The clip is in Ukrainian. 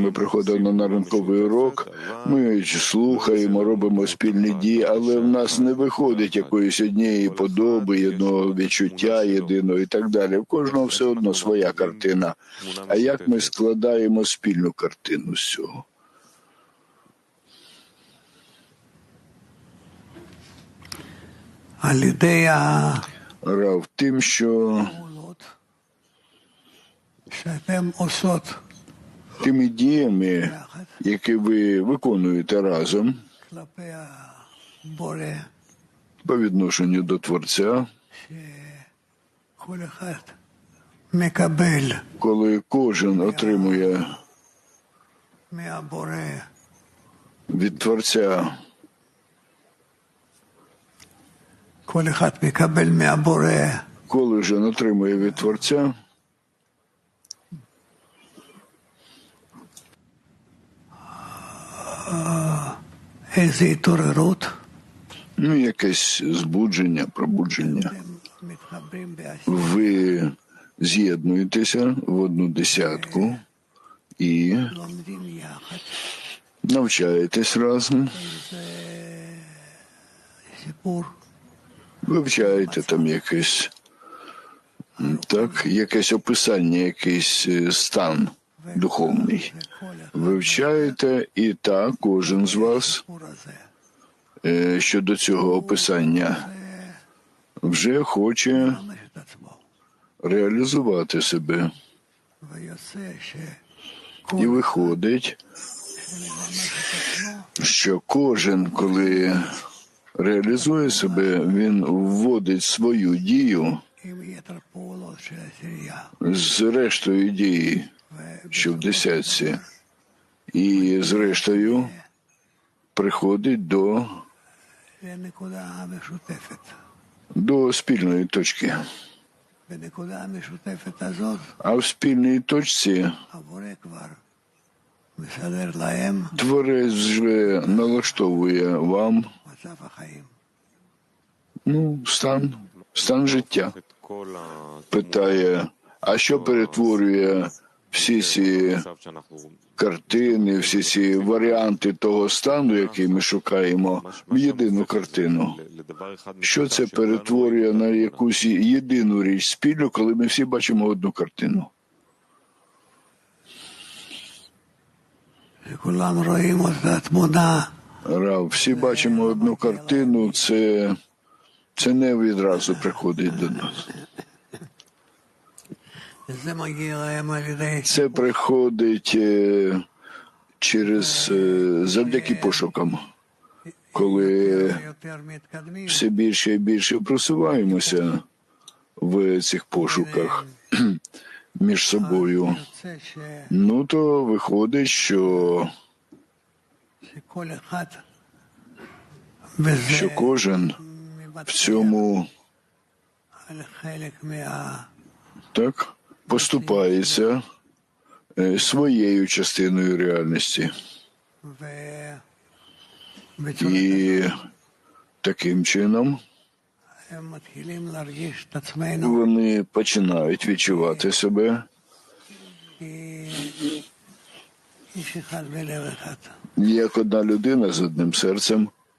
Ми приходимо на ранковий урок, ми слухаємо, робимо спільні дії, але в нас не виходить якоїсь однієї подоби, одного відчуття єдиного і так далі. У кожного все одно своя картина. А як ми складаємо спільну картину з цього? Алідея Рав тим, що осот тими діями, які ви виконуєте разом по відношенню до Творця, коли кожен отримує від Творця. Коли же отримує від Творця. якесь. Ну, якесь збудження, пробудження. Ви з'єднуєтеся в одну десятку і навчаєтесь разом. Вивчаєте там якесь так, якесь описання, якийсь е, стан духовний. Вивчаєте, і так кожен з вас Е, щодо цього описання, вже хоче реалізувати себе. І виходить, що кожен, коли реалізує себе, він вводить свою дію з рештою дії, що в десятці, і зрештою приходить до до спільної точки. А в спільній точці творець вже налаштовує вам ну, стан, стан життя. Питає, а що перетворює всі ці картини, всі ці варіанти того стану, який ми шукаємо, в єдину картину. Що це перетворює на якусь єдину річ спільну, коли ми всі бачимо одну картину. Рав, всі бачимо одну картину, це, це не відразу приходить до нас. Це приходить е, через е, завдяки пошукам, коли все більше і більше просуваємося в цих пошуках між собою. Ну то виходить, що що кожен в цьому так поступається своєю частиною реальності. І таким чином вони починають відчувати себе як одна людина з одним серцем.